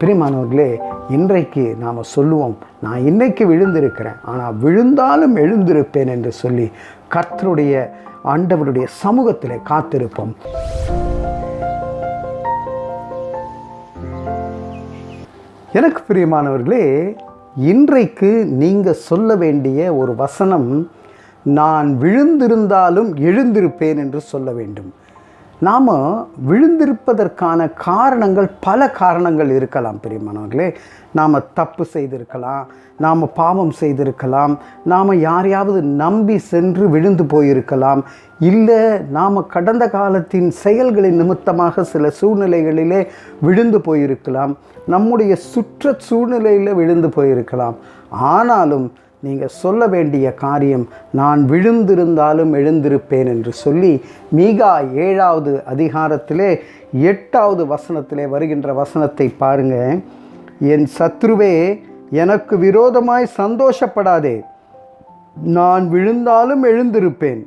பிரிமானவர்களே இன்றைக்கு நாம் சொல்லுவோம் நான் இன்னைக்கு விழுந்திருக்கிறேன் ஆனால் விழுந்தாலும் எழுந்திருப்பேன் என்று சொல்லி கர்த்தருடைய ஆண்டவருடைய சமூகத்தில் காத்திருப்போம். எனக்கு பிரியமானவர்களே இன்றைக்கு நீங்கள் சொல்ல வேண்டிய ஒரு வசனம் நான் விழுந்திருந்தாலும் எழுந்திருப்பேன் என்று சொல்ல வேண்டும். நாம் விழுந்திருப்பதற்கான காரணங்கள் பல காரணங்கள் இருக்கலாம் பிரியமானவர்களே. நாம் தப்பு செய்திருக்கலாம் நாம் பாவம் செய்திருக்கலாம் நாம் யாரையாவது நம்பி சென்று விழுந்து போயிருக்கலாம் இல்லை நாம் கடந்த காலத்தின் செயல்களின் நிமித்தமாக சில சூழ்நிலைகளிலே விழுந்து போயிருக்கலாம் நம்முடைய சுற்ற சூழ்நிலையில் விழுந்து போயிருக்கலாம். ஆனாலும் நீங்கள் சொல்ல வேண்டிய காரியம் நான் விழுந்திருந்தாலும் எழுந்திருப்பேன் என்று சொல்லி மீகா ஏழாவது அதிகாரத்திலே எட்டாவது வசனத்திலே வருகின்ற வசனத்தை பாருங்க. என் சத்ருவே எனக்கு விரோதமாய் சந்தோஷப்படாதே. நான் விழுந்தாலும் எழுந்திருப்பேன்.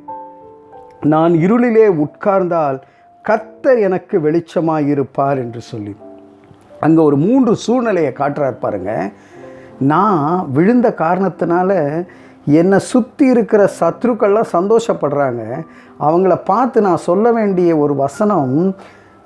நான் இருளிலே உட்கார்ந்தால் கர்த்தர் எனக்கு வெளிச்சமாயிருப்பார் என்று சொல்லி. அங்கே ஒரு மூன்று சூழ்நிலையை காட்டுறார் பாருங்கள் நான் விழுந்த காரணத்தினால என்னை சுற்றி இருக்கிற சத்ருக்கள்லாம் சந்தோஷப்படுறாங்க. அவங்கள பார்த்து நான் சொல்ல வேண்டிய ஒரு வசனம்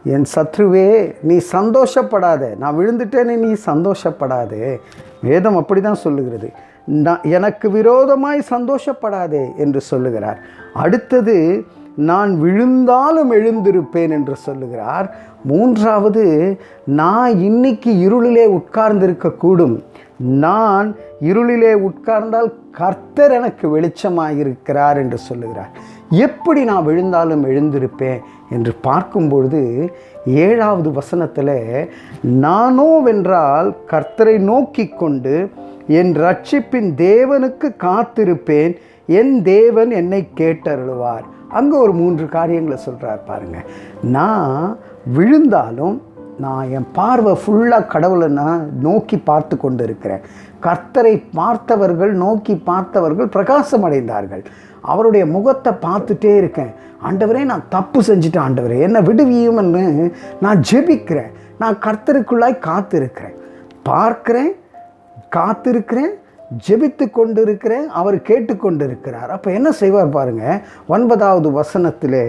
என் சத்ருவே நீ சந்தோஷப்படாத. நான் விழுந்துட்டேனே நீ சந்தோஷப்படாதே. வேதம் அப்படி தான் சொல்லுகிறது. நான் எனக்கு விரோதமாய் சந்தோஷப்படாதே என்று சொல்லுகிறார். அடுத்தது நான் விழுந்தாலும் எழுந்திருப்பேன் என்று சொல்லுகிறார். மூன்றாவது நான் இன்னைக்கு இருளிலே உட்கார்ந்திருக்கக்கூடும். நான் இருளிலே உட்கார்ந்தால் கர்த்தர் எனக்கு வெளிச்சமாயிருக்கிறார் என்று சொல்லுகிறார். எப்படி நான் விழுந்தாலும் எழுந்திருப்பேன் என்று பார்க்கும்பொழுது ஏழாவது வசனத்தில் நானோ வென்றால் கர்த்தரை நோக்கி கொண்டு என் ரட்சிப்பின் தேவனுக்கு காத்திருப்பேன் என் தேவன் என்னை கேட்டருளுவார். அங்கே ஒரு மூன்று காரியங்களை சொல்கிறார் பாருங்க. நான் விழுந்தாலும் நான் என் பார்வை ஃபுல்லாக கடவுளை நான் நோக்கி பார்த்து கொண்டு இருக்கிறேன் கர்த்தரை பார்த்தவர்கள் நோக்கி பார்த்தவர்கள் பிரகாசம் அடைந்தார்கள் அவருடைய முகத்தை பார்த்துட்டே இருக்கேன். ஆண்டவரே நான் தப்பு செஞ்சுட்டேன் ஆண்டவரே. என்னை விடுவியும்னு நான் ஜெபிக்கிறேன். நான் கர்த்தருக்குள்ளாய் காத்திருக்கிறேன். பார்க்குறேன் காத்திருக்கிறேன் ஜெபித்து கொண்டிருக்கிறேன் அவர் கேட்டுக்கொண்டிருக்கிறார். அப்போ என்ன செய்வார் பாருங்க ஒன்பதாவது வசனத்திலே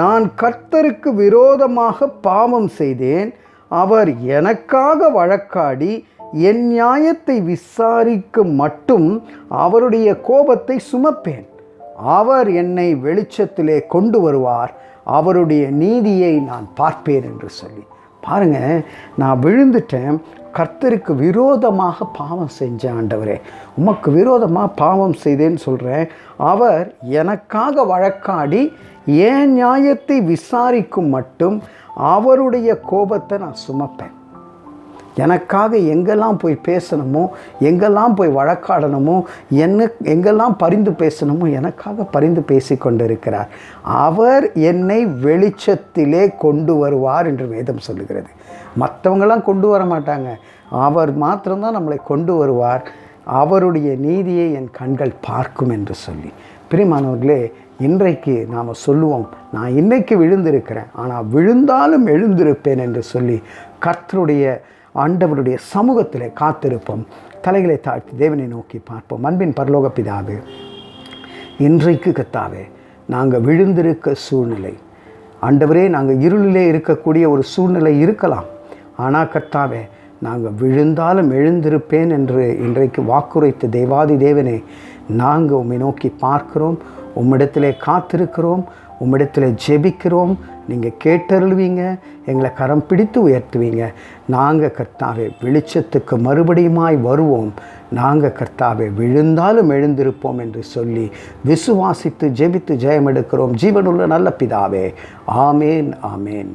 நான் கர்த்தருக்கு விரோதமாக பாவம் செய்தேன் அவர் எனக்காக வழக்காடி என் நியாயத்தை விசாரிக்க மட்டும் அவருடைய கோபத்தை சுமப்பேன். அவர் என்னை வெளிச்சத்திலே கொண்டு வருவார் அவருடைய நீதியை நான் பார்ப்பேன் என்று சொல்லி. பாருங்க நான் விழுந்துட்டேன் கர்த்தருக்கு விரோதமாக பாவம் செஞ்சேன் ஆண்டவரே. உமக்கு விரோதமாக பாவம் செய்தேன்னு சொல்கிறேன் அவர் எனக்காக வழக்காடி என் நியாயத்தை விசாரிக்கும் மட்டும் அவருடைய கோபத்தை நான் சுமப்பேன். எனக்காக எங்கெல்லாம் போய் பேசணுமோ எங்கெல்லாம் போய் வழக்காடணுமோ என்ன எங்கெல்லாம் பரிந்து பேசணுமோ எனக்காக பரிந்து பேசி கொண்டிருக்கிறார். அவர் என்னை வெளிச்சத்திலே கொண்டு வருவார் என்று வேதம் சொல்லுகிறது. மற்றவங்களாம் கொண்டு வர மாட்டாங்க. அவர் மாத்திரம்தான் நம்மளை கொண்டு வருவார். அவருடைய நீதியை என் கண்கள் பார்க்கும் என்று சொல்லி. பிரிமானவர்களே இன்றைக்கு நாம் சொல்லுவோம் நான் இன்றைக்கு விழுந்திருக்கிறேன் ஆனால் விழுந்தாலும் எழுந்திருப்பேன் என்று சொல்லி கர்த்தருடைய ஆண்டவருடைய சமூகத்தில் காத்திருப்போம். தலைகளை தாழ்த்தி தேவனை நோக்கி பார்ப்போம். அன்பின் பரலோக பிதாவே இன்றைக்கு கத்தாவே நாங்கள் விழுந்திருக்க சூழ்நிலை. ஆண்டவரே நாங்கள் இருளிலே இருக்கக்கூடிய ஒரு சூழ்நிலை இருக்கலாம். ஆனால் கர்த்தாவே நாங்கள் விழுந்தாலும் எழுந்திருப்பேன் என்று இன்றைக்கு வாக்குரைத்த தேவாதி தேவனே நாங்கள் உம்மை நோக்கி பார்க்கிறோம். உம்மிடத்திலே காத்திருக்கிறோம் உம்மிடத்தில் ஜெபிக்கிறோம். நீங்கள் கேட்டருள்வீங்க எங்களை கரம் பிடித்து உயர்த்துவீங்க. நாங்கள் கர்த்தாவே வெளிச்சத்துக்கு மறுபடியுமாய் வருவோம். நாங்கள் கர்த்தாவே விழுந்தாலும் எழுந்திருப்போம் என்று சொல்லி விசுவாசித்து ஜெபித்து ஜெயம் எடுக்கிறோம் ஜீவனுள்ள நல்ல பிதாவே. ஆமேன் ஆமேன்.